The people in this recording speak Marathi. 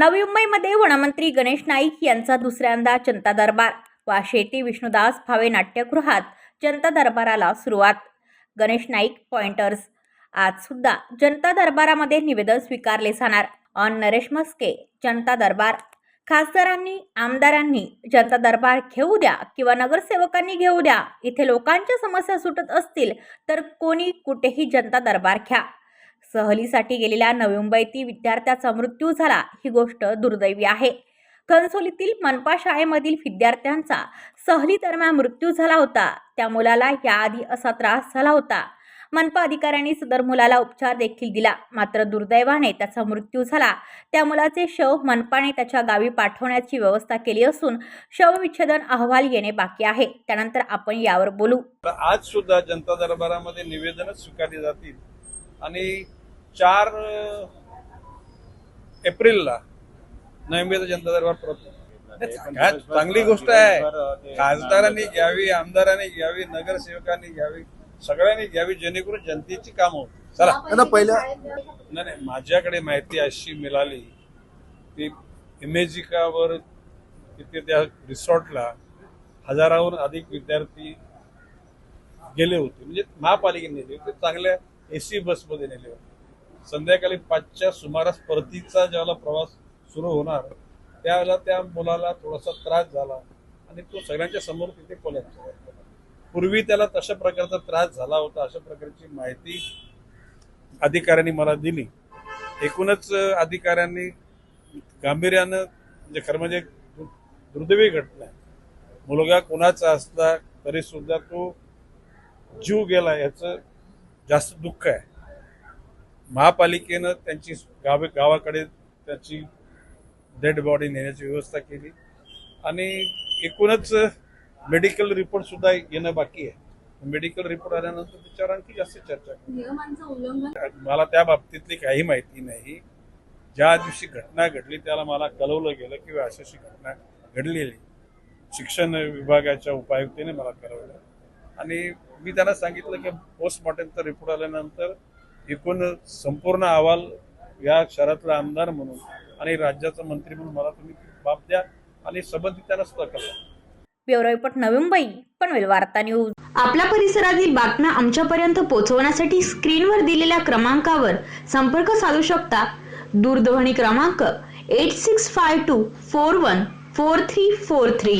नवी मुंबईमध्ये वनमंत्री गणेश नाईक यांचा दुसऱ्यांदा जनता दरबार वा शेती विष्णुदास भावे नाट्यगृहात जनता दरबाराला सुरुवात. गणेश नाईक पॉइंटर्स. आज सुद्धा जनता दरबारामध्ये निवेदन स्वीकारले जाणार. ऑन नरेश मस्के जनता दरबार. खासदारांनी आमदारांनी जनता दरबार घेऊ द्या किंवा नगरसेवकांनी घेऊ द्या. इथे लोकांच्या समस्या सुटत असतील तर कोणी कुठेही जनता दरबार घ्या. सहलीसाठी गेलेल्या नवी मुंबईतील विद्यार्थ्याचा मृत्यू झाला ही गोष्ट दुर्दैवी आहे. कणसोलीतील मनपा शाळेमधील विद्यार्थ्यांचा सहली दरम्यान मृत्यू झाला होता. त्या मुलाला याआधी असा त्रास झाला होता. मनपा अधिकाऱ्यांनी सदर मुलाला उपचार देखील दिला. मात्र दुर्दैवाने त्याचा मृत्यू झाला. त्या मुलाचे शव मनपाने त्याच्या गावी पाठवण्याची व्यवस्था केली असून शवविच्छेदन अहवाल येणे बाकी आहे. त्यानंतर आपण यावर बोलू. आज सुद्धा जनता दरबारामध्ये निवेदनच स्वीकारली जातील. आणि चार एप्रिलला नवी जनता दरबार परत. चांगली गोष्ट आहे. खासदारांनी घ्यावी आमदारांनी घ्यावी नगरसेवकांनी घ्यावी सगळ्यांनी घ्यावी जेणेकरून जनतेची कामं होतील. चला. पहिल्या नाही नाही माझ्याकडे माहिती अशी मिळाली की इमेजिकावर तिथे त्या रिसॉर्टला हजाराहून अधिक विद्यार्थी गेले होते. म्हणजे महापालिकेने नेले होते. चांगल्या एसी बसमध्ये नेले होते. संध्याकाळी पाचच्या सुमारास परतीचा ज्यावेळेला प्रवास सुरू होणार त्यावेळेला त्या मुलाला थोडासा त्रास झाला आणि तो सगळ्यांच्या समोर तिथे कोलॅप्स झाला. पूर्वी त्याला तशा प्रकारचा त्रास झाला होता अशा प्रकारची माहिती अधिकाऱ्यांनी मला दिली. एकूणच अधिकाऱ्यांनी गांभीर्यानं म्हणजे खरं म्हणजे दुर्दैवी घटना मुलगा कोणाचा असला तरी सुद्धा तो जीव गेला याचं जास्त दुःख आहे. महापालिकेनं त्यांची गावे गावाकडे त्याची डेड बॉडी नेण्याची व्यवस्था केली. आणि एकूणच मेडिकल रिपोर्ट सुद्धा येणं बाकी आहे. मेडिकल रिपोर्ट आल्यानंतर त्याच्यावर आणखी जास्त चर्चा मला त्या बाबतीतली काही माहिती नाही. ज्या दिवशी घटना घडली त्याला मला कळवलं गेलं की अशी अशी घटना घडलेली. शिक्षण विभागाच्या उपायुक्तेने मला कळवलं. आणि मी त्यांना सांगितलं की पोस्टमॉर्टमचा रिपोर्ट आल्यानंतर एकूण संपूर्ण अहवाल या शहरातला आमदार म्हणून आणि राज्याचा मंत्री म्हणून मला तुम्ही बाब द्या आणि संबंधितांना सुद्धा ब्युरो रिपोर्ट नवी मुंबई पनवेल वार्ता न्यूज. आपल्या परिसरातील बातम्या आमच्यापर्यंत पोहोचवण्यासाठी स्क्रीनवर दिलेल्या क्रमांकावर संपर्क साधू शकता. दूरध्वनी क्रमांक eight six five two four one four three four three